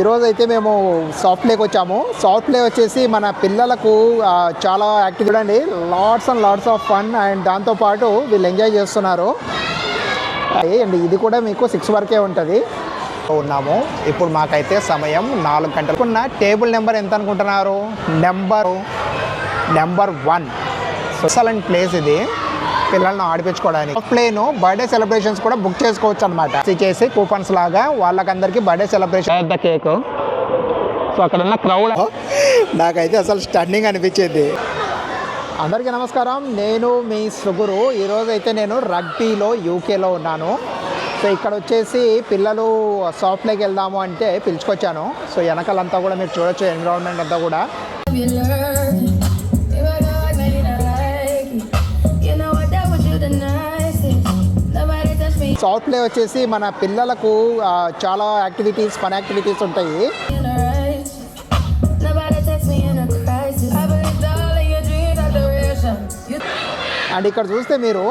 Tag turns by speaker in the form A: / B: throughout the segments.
A: ఈరోజు అయితే మేము సాఫ్ట్ ప్లేకి వచ్చాము. సాఫ్ట్ ప్లే వచ్చేసి మన పిల్లలకు చాలా యాక్టివ్ చూడండి. Lots and lots of fun and దాంతోపాటు వీళ్ళు ఎంజాయ్ చేస్తున్నారు. అండ్ ఇది కూడా మీకు సిక్స్ వరకే ఉంటుంది. ఉన్నాము. ఇప్పుడు మాకైతే సమయం నాలుగు గంటలకు ఉన్న టేబుల్ నెంబర్ ఎంత అనుకుంటున్నారు? Number number one excellent place ఇది. పిల్లల్ని ఆడిపించుకోవడానికి. ప్లేను బర్త్డే సెలబ్రేషన్స్ కూడా బుక్ చేసుకోవచ్చు అనమాట చేసి కూపన్స్ లాగా వాళ్ళకందరికీ బర్త్డే సెలబ్రేషన్ కేక్. సో అక్కడ ఉన్న క్రౌడ్ నాకైతే అసలు స్టన్నింగ్ అనిపించేది. అందరికీ నమస్కారం. నేను మీ సుగురు. ఈరోజు అయితే నేను రగ్బీలో యూకేలో ఉన్నాను. సో ఇక్కడ వచ్చేసి పిల్లలు సాఫ్ట్లోకి వెళ్దాము అంటే పిలుచుకొచ్చాను. సో వెనకాలంతా కూడా మీరు చూడొచ్చు ఎన్విరాన్మెంట్ అంతా కూడా.
B: సాఫ్ట్
A: సౌత్ ప్లే వచ్చేసి మన పిల్లలకు చాలా యాక్టివిటీస్ ఫన్ యాక్టివిటీస్ ఉంటాయి. అండ్ ఇక్కడ చూస్తే మీరు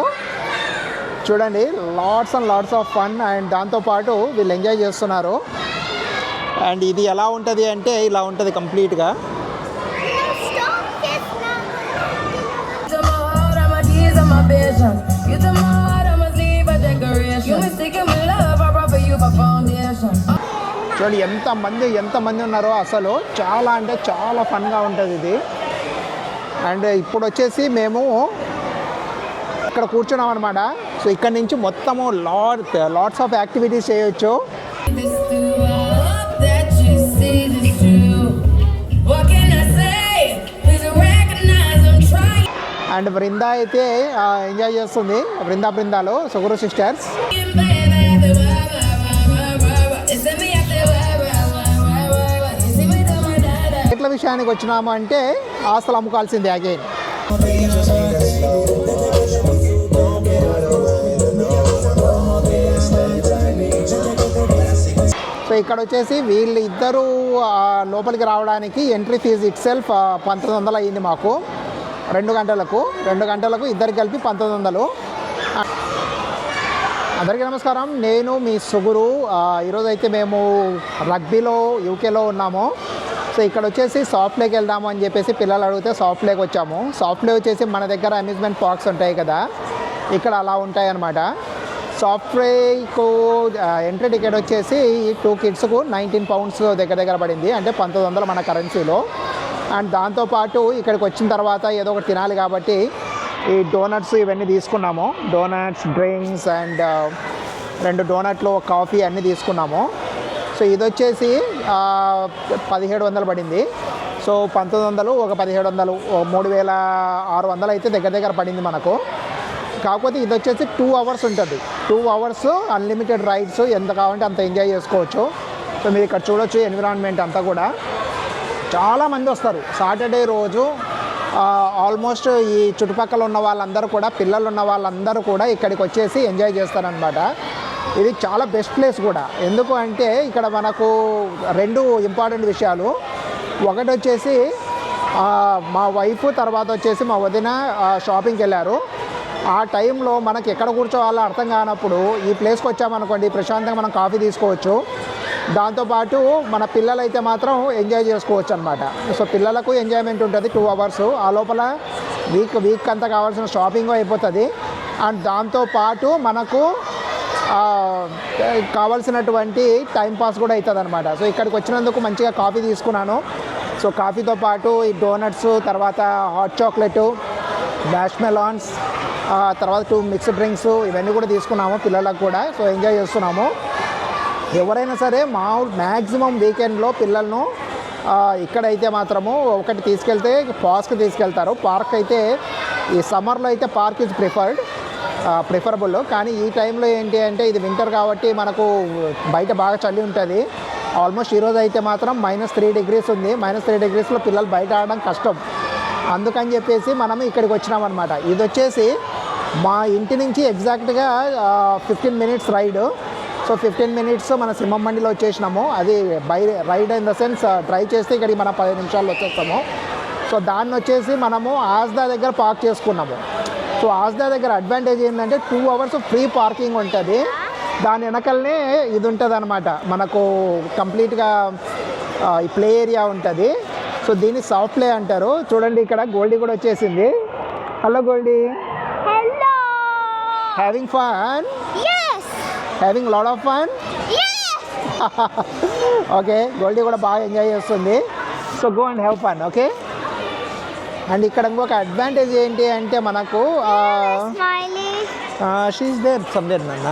A: చూడండి lots and lots of fun and దాంతోపాటు వీళ్ళు ఎంజాయ్ చేస్తున్నారు. అండ్ ఇది ఎలా ఉంటుంది అంటే ఇలా ఉంటుంది కంప్లీట్గా చూడండి ఎంతమంది ఎంతమంది ఉన్నారో అసలు చాలా అంటే చాలా ఫన్గా ఉంటుంది ఇది. అండ్ ఇప్పుడు వచ్చేసి మేము ఇక్కడ కూర్చున్నాం అనమాట సో ఇక్కడ నుంచి మొత్తము లాట్ లాట్స్ ఆఫ్ యాక్టివిటీస్ చేయొచ్చు. అండ్ బృందా అయితే ఎంజాయ్ చేస్తుంది. బృందా బృందాలు సుగురు సిస్టర్స్. విషయానికి వచ్చినాము అంటే ఆస్తులు అమ్ముకోవాల్సిందే అగైన్ సో ఇక్కడ వచ్చేసి వీళ్ళు ఇద్దరు లోపలికి రావడానికి ఎంట్రీ ఫీజు ఇట్ సెల్ఫ్ పంతొమ్మిది వందలు అయ్యింది మాకు. రెండు గంటలకు రెండు గంటలకు ఇద్దరు కలిపి పంతొమ్మిది వందలు. అందరికీ నమస్కారం. నేను మీ సుగురు. ఈరోజైతే మేము రగ్బీలో యూకేలో ఉన్నాము. సో ఇక్కడ వచ్చేసి సాఫ్ట్ లేక్ వెళ్దాము అని చెప్పేసి పిల్లలు అడిగితే సాఫ్ట్ లేక్ వచ్చాము. సాఫ్ట్ లేక్ వచ్చేసి మన దగ్గర అమ్యూజ్మెంట్ పార్క్స్ ఉంటాయి కదా. ఇక్కడ అలా ఉంటాయి అన్నమాట సాఫ్ట్వేర్కు ఎంట్రీ టికెట్ వచ్చేసి ఈ టూ కిడ్స్కు నైన్టీన్ పౌండ్స్ దగ్గర దగ్గర పడింది. అంటే పంతొమ్మిది వందలు మన కరెన్సీలో అండ్ దాంతోపాటు ఇక్కడికి వచ్చిన తర్వాత ఏదో ఒకటి తినాలి కాబట్టి ఈ డోనట్స్ ఇవన్నీ తీసుకున్నాము. డోనట్స్ డ్రింక్స్ అండ్ రెండు డోనట్లు కాఫీ అన్నీ తీసుకున్నాము. సో ఇది వచ్చేసి పదిహేడు వందలు పడింది. సో పంతొమ్మిది వందలు ఒక పదిహేడు వందలు మూడు వేల ఆరు వందలు అయితే దగ్గర దగ్గర పడింది మనకు. కాకపోతే ఇది వచ్చేసి టూ అవర్స్ ఉంటుంది. టూ అవర్స్ అన్లిమిటెడ్ రైడ్స్ ఎంత కావాలంటే అంత ఎంజాయ్ చేసుకోవచ్చు. సో మీరు ఇక్కడ చూడొచ్చు ఎన్విరాన్మెంట్ అంతా కూడా. చాలామంది వస్తారు. సాటర్డే రోజు ఆల్మోస్ట్ ఈ చుట్టుపక్కల ఉన్న వాళ్ళందరూ కూడా పిల్లలు ఉన్న వాళ్ళందరూ కూడా ఇక్కడికి వచ్చేసి ఎంజాయ్ చేస్తారనమాట ఇది చాలా బెస్ట్ ప్లేస్ కూడా. ఎందుకు అంటే ఇక్కడ మనకు రెండు ఇంపార్టెంట్ విషయాలు. ఒకటి వచ్చేసి మా వైఫ్ తర్వాత వచ్చేసి మా వదిన షాపింగ్కి వెళ్ళారు ఆ టైంలో మనకి ఎక్కడ కూర్చోవాలో అర్థం కానప్పుడు ఈ ప్లేస్కి వచ్చామనుకోండి ప్రశాంతంగా మనం కాఫీ తీసుకోవచ్చు. దాంతోపాటు మన పిల్లలైతే మాత్రం ఎంజాయ్ చేసుకోవచ్చు అనమాట సో పిల్లలకు ఎంజాయ్మెంట్ ఉంటుంది టూ అవర్స్ ఆ లోపల వీక్ వీక్ అంతా కావాల్సిన షాపింగ్ అయిపోతుంది. అండ్ దాంతోపాటు మనకు కావాల్సినటువంటి టైంపాస్ కూడా అవుతుంది అనమాట సో ఇక్కడికి వచ్చినందుకు మంచిగా కాఫీ తీసుకున్నాను. సో కాఫీతో పాటు ఈ డోనట్స్ తర్వాత హాట్ చాక్లెట్ బ్యాష్మెలాన్స్ తర్వాత టూ మిక్స్డ్ డ్రింక్స్ ఇవన్నీ కూడా తీసుకున్నాము పిల్లలకు కూడా. సో ఎంజాయ్ చేస్తున్నాము. ఎవరైనా సరే మా మ్యాక్సిమం వీకెండ్లో పిల్లలను ఇక్కడైతే మాత్రము ఒకటి తీసుకెళ్తే పార్క్కి తీసుకెళ్తారు. పార్క్ అయితే ఈ సమ్మర్లో అయితే పార్క్ ఇస్ ప్రిఫర్డ్ ప్రిఫరబుల్ కానీ ఈ టైంలో ఏంటి అంటే ఇది వింటర్ కాబట్టి మనకు బయట బాగా చలి ఉంటుంది. ఆల్మోస్ట్ ఈరోజు అయితే మాత్రం మైనస్ త్రీ డిగ్రీస్ ఉంది. మైనస్ త్రీ డిగ్రీస్లో పిల్లలు బయట ఆడడం కష్టం. అందుకని చెప్పేసి మనం ఇక్కడికి వచ్చినాం అనమాట ఇది వచ్చేసి మా ఇంటి నుంచి ఎగ్జాక్ట్గా fifteen minutes ride so fifteen minutes మన సింహం వచ్చేసినాము. అది by ride in the sense drive చేస్తే ఇక్కడికి మనం పది నిమిషాల్లో వచ్చేస్తాము. సో దాన్ని వచ్చేసి మనము ఆజ్దా దగ్గర పార్క్ చేసుకున్నాము. సో ఆజ్దా దగ్గర అడ్వాంటేజ్ ఏంటంటే టూ అవర్స్ ఫ్రీ పార్కింగ్ ఉంటుంది. దాని వెనకలనే ఇది ఉంటుంది అనమాట మనకు కంప్లీట్గా ప్లే ఏరియా ఉంటుంది. సో దీన్ని సాఫ్ట్ ప్లే అంటారు. చూడండి ఇక్కడ గోల్డీ కూడా వచ్చేసింది. Hello Goldie. Having fun. Having lot of fun. Okay Goldie కూడా బాగా ఎంజాయ్ చేస్తుంది. So go and have fun okay and ఇక్కడ ఇంకొక అడ్వాంటేజ్ ఏంటి అంటే మనకు. షీఈ్ దేర్ సమ్వేర్ నాన్న.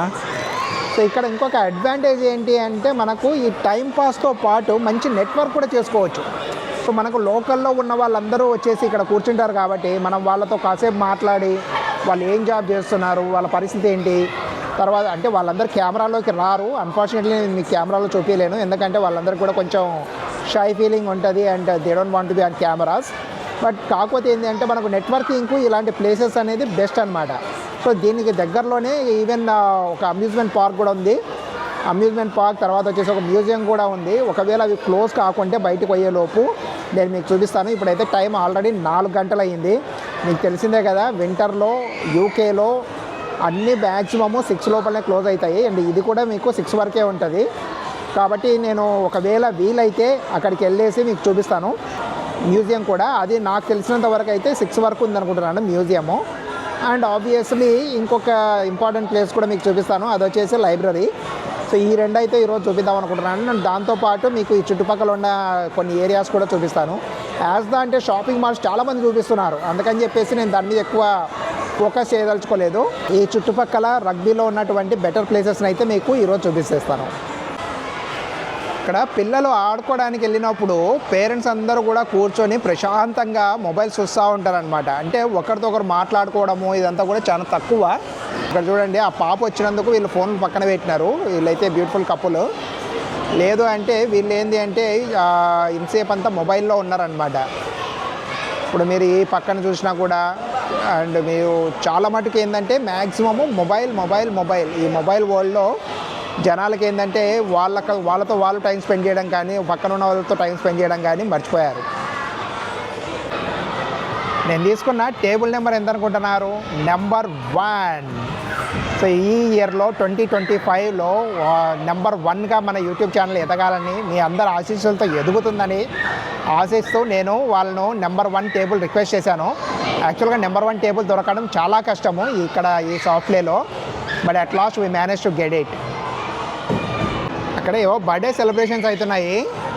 A: సో ఇక్కడ ఇంకొక అడ్వాంటేజ్ ఏంటి అంటే మనకు ఈ టైం పాస్తో పాటు మంచి నెట్వర్క్ కూడా చేసుకోవచ్చు. సో మనకు లోకల్లో ఉన్న వాళ్ళందరూ వచ్చేసి ఇక్కడ కూర్చుంటారు కాబట్టి మనం వాళ్ళతో కాసేపు మాట్లాడి వాళ్ళు ఏం జాబ్ చేస్తున్నారు వాళ్ళ పరిస్థితి ఏంటి తర్వాత అంటే వాళ్ళందరూ కెమెరాలోకి రారు. అన్ఫార్చునేట్లీ నేను మీకు కెమెరాలో చూపించలేను ఎందుకంటే వాళ్ళందరికీ కూడా కొంచెం షై ఫీలింగ్ ఉంటుంది and they don't want be on cameras but కాకపోతే ఏంటంటే మనకు నెట్వర్కింగ్కు ఇలాంటి ప్లేసెస్ అనేది బెస్ట్ అనమాట సో దీనికి దగ్గరలోనే ఈవెన్ ఒక అమ్యూజ్మెంట్ పార్క్ కూడా ఉంది. అమ్యూజ్మెంట్ పార్క్ తర్వాత వచ్చేసి ఒక మ్యూజియం కూడా ఉంది. ఒకవేళ అవి క్లోజ్ కాకుంటే బయటకు పోయేలోపు నేను మీకు చూపిస్తాను. ఇప్పుడైతే టైం ఆల్రెడీ నాలుగు గంటలు అయ్యింది మీకు తెలిసిందే కదా వింటర్లో యూకేలో అన్ని మ్యాక్సిమము సిక్స్ లోపలనే క్లోజ్ అవుతాయి అండ్ ఇది కూడా మీకు సిక్స్ వరకే ఉంటుంది. కాబట్టి నేను ఒకవేళ వీలైతే అక్కడికి వెళ్ళేసి మీకు చూపిస్తాను. మ్యూజియం కూడా. అది నాకు తెలిసినంత వరకు అయితే సిక్స్ వరకు ఉందనుకుంటున్నాను మ్యూజియము. అండ్ ఆబ్వియస్లీ ఇంకొక ఇంపార్టెంట్ ప్లేస్ కూడా మీకు చూపిస్తాను. అది వచ్చేసి లైబ్రరీ సో ఈ రెండు అయితే ఈరోజు చూపిద్దాం అనుకుంటున్నాను అండ్. దాంతోపాటు మీకు ఈ చుట్టుపక్కల ఉన్న కొన్ని ఏరియాస్ కూడా చూపిస్తాను. యాజ్ దా అంటే షాపింగ్ మాల్స్ చాలామంది చూపిస్తున్నారు. అందుకని చెప్పేసి నేను దాని మీద ఎక్కువ ఫోకస్ చేయదలుచుకోలేదు. ఈ చుట్టుపక్కల రగ్బీలో ఉన్నటువంటి బెటర్ ప్లేసెస్ని అయితే మీకు ఈరోజు చూపిస్తేస్తాను ఇక్కడ పిల్లలు ఆడుకోవడానికి వెళ్ళినప్పుడు పేరెంట్స్ అందరూ కూడా కూర్చొని ప్రశాంతంగా మొబైల్ చూస్తూ ఉంటారనమాట అంటే ఒకరితో ఒకరు మాట్లాడుకోవడము ఇదంతా కూడా చాలా తక్కువ. ఇక్కడ చూడండి ఆ పాప వచ్చినందుకు వీళ్ళు ఫోన్ పక్కన పెట్టినారు. వీళ్ళైతే బ్యూటిఫుల్ కప్పులు లేదు అంటే వీళ్ళు ఏంది అంటే ఇన్సేప్ ఇంతసేపు అంతా మొబైల్లో ఉన్నారనమాట ఇప్పుడు మీరు ఈ పక్కన చూసినా కూడా అండ్ మీరు చాలా మటుకు ఏంటంటే మ్యాక్సిమము మొబైల్ మొబైల్ మొబైల్. ఈ మొబైల్ వరల్డ్లో జనాలకి ఏంటంటే వాళ్ళ వాళ్ళతో వాళ్ళు టైం స్పెండ్ చేయడం కానీ పక్కన ఉన్న వాళ్ళతో టైం స్పెండ్ చేయడం కానీ మర్చిపోయారు. నేను తీసుకున్న టేబుల్ నెంబర్ ఎంత అనుకుంటున్నారు? Number one. సో ఈ ఇయర్లో ట్వంటీ ట్వంటీ ఫైవ్లో నెంబర్ వన్గా మన యూట్యూబ్ ఛానల్ ఎదగాలని మీ అందరి ఆశీస్సులతో ఎదుగుతుందని ఆశిస్తూ నేను వాళ్ళను నెంబర్ వన్ టేబుల్ రిక్వెస్ట్ చేశాను. యాక్చువల్గా నెంబర్ వన్ టేబుల్ దొరకడం చాలా కష్టము ఇక్కడ ఈ సాఫ్ట్వేర్లో but at last we manage to get it. ఇక్కడ ఏవో బర్త్డే సెలబ్రేషన్స్ అవుతున్నాయి.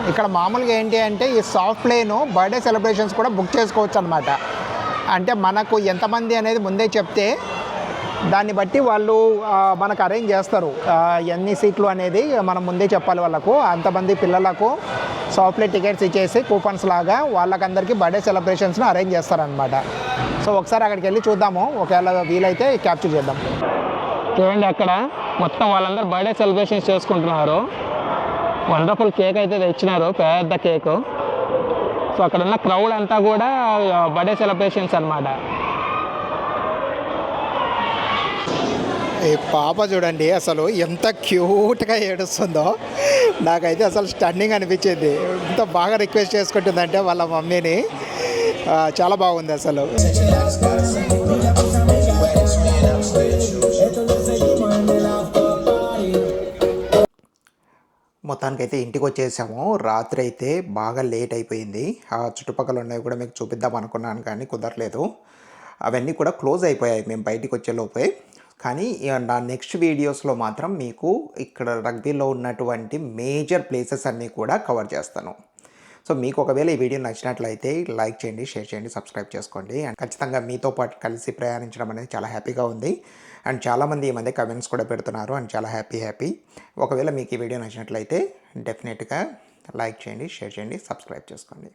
A: ఇక్కడ మామూలుగా ఏంటి అంటే ఈ సాఫ్ట్ ప్లేను బర్త్డే సెలబ్రేషన్స్ కూడా బుక్ చేసుకోవచ్చు అనమాట అంటే మనకు ఎంతమంది అనేది ముందే చెప్తే దాన్ని బట్టి వాళ్ళు మనకు అరేంజ్ చేస్తారు. ఎన్ని సీట్లు అనేది మనం ముందే చెప్పాలి వాళ్ళకు. అంతమంది పిల్లలకు సాఫ్ట్ ప్లే టికెట్స్ ఇచ్చేసి కూపన్స్ లాగా వాళ్ళకందరికీ బర్త్డే సెలబ్రేషన్స్ని అరేంజ్ చేస్తారనమాట సో ఒకసారి అక్కడికి వెళ్ళి చూద్దాము. ఒకవేళ వీలైతే క్యాప్చర్ చేద్దాం.
C: చూడండి అక్కడ మొత్తం వాళ్ళందరూ బర్త్డే సెలబ్రేషన్స్ చేసుకుంటున్నారు. వండర్ఫుల్ కేక్ అయితే తెచ్చినారు పెద్ద కేక్. సో అక్కడ ఉన్న క్రౌడ్ అంతా కూడా బర్త్డే సెలబ్రేషన్స్ అనమాట
A: ఈ పాప చూడండి అసలు ఎంత క్యూట్గా ఏడుస్తుందో. నాకైతే అసలు స్టన్నింగ్ అనిపించింది. ఎంత బాగా రిక్వెస్ట్ చేసుకుంటుందంటే వాళ్ళ మమ్మీని. చాలా బాగుంది అసలు. మొత్తానికైతే ఇంటికి వచ్చేసాము రాత్రి అయితే బాగా లేట్ అయిపోయింది. ఆ చుట్టుపక్కల ఉన్నవి కూడా మీకు చూపిద్దాం అనుకున్నాను కానీ కుదరలేదు. అవన్నీ కూడా క్లోజ్ అయిపోయాయి. మేము బయటికి వచ్చేలోపే కానీ నా నెక్స్ట్ వీడియోస్లో మాత్రం మీకు ఇక్కడ రగ్బీలో ఉన్నటువంటి మేజర్ ప్లేసెస్ అన్నీ కూడా కవర్ చేస్తాను. సో మీకు ఒకవేళ ఈ వీడియో నచ్చినట్లయితే లైక్ చేయండి షేర్ చేయండి సబ్స్క్రైబ్ చేసుకోండి. అండ్ ఖచ్చితంగా మీతో పాటు కలిసి ప్రయాణించడం అనేది చాలా హ్యాపీగా ఉంది. అండ్ చాలామంది ఈ మధ్య కమెంట్స్ కూడా పెడుతున్నారు అండ్ చాలా హ్యాపీ హ్యాపీ. ఒకవేళ మీకు ఈ వీడియో నచ్చినట్లయితే డెఫినెట్గా లైక్ చేయండి షేర్ చేయండి సబ్స్క్రైబ్ చేసుకోండి.